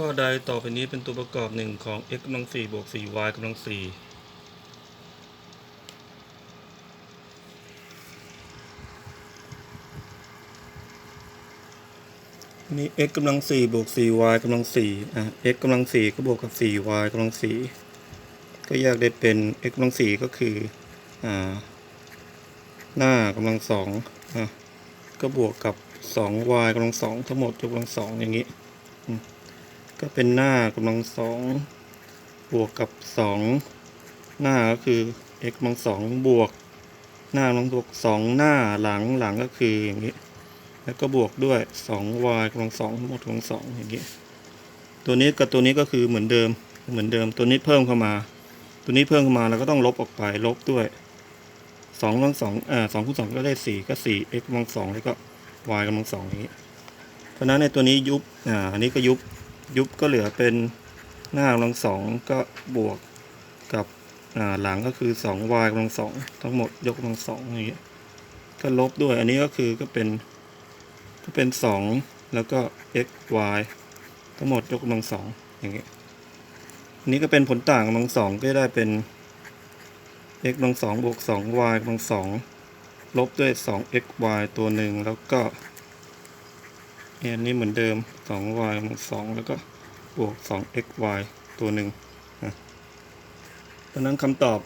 ก็ใดต่อไปนี้เป็นตัวประกอบหนึ่งของ x กำลัง4บวก 4y กำลัง4นี่ x กำลัง4บวก 4y กำลัง4อะ x กำลัง4ก็บวกกับ 4y กำลัง4ก็แยกได้เป็น x กำลัง4ก็คืออ่าหน้ากำลังสองอะก็บวกกับ 2y กำลังสองทั้งหมดยกกำลังสองอย่างนี้ ก็เป็นหน้ากำลังสองบวกกับสองหน้าก็คือ x กำลังสองบวก หน้ากำลังบวกสองหน้าหลังหลังก็คืออย่างนี้ แล้วก็บวกด้วยสอง y กำลังสองทั้งหมดกำลังสองอย่างนี้ ตัวนี้กับตัวนี้ก็คือเหมือนเดิมเหมือนเดิมตัวนี้เพิ่มเข้ามา ตัวนี้เพิ่มเข้ามาเราก็ต้องลบออกไปลบด้วยสองกำลังสองอ่าสองคูณสองก็ได้สี่ก็สี่ x กำลังสองแล้วก็ y กำลังสองอย่างนี้ เพราะนั้นในตัวนี้ยุบอ่าอันนี้ก็ยุบ ยุบก็เหลือเป็นหน้ากำลังสองก็บวกกับหลังก็คือสอง y กำลังสองทั้งหมดยกกำลังสองอย่างเงี้ยก็ลบด้วยอันนี้ก็คือก็เป็นก็เป็นสองแล้วก็ x y ทั้งหมดยกกำลังสองอย่างเงี้ยอันนี้ก็เป็นผลต่างกำลังสองก็ได้เป็น x กำลังสองบวกสอง y กำลังสองลบด้วยสอง x y ตัวหนึ่งแล้วก็ เนี่ยอันนี้เหมือนเดิม 2y กำลังสองแล้วก็บวก 2xy ตัวหนึ่งนะเพราะฉะนั้นคำตอบ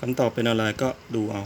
คำตอบเป็นอะไรก็ดูเอา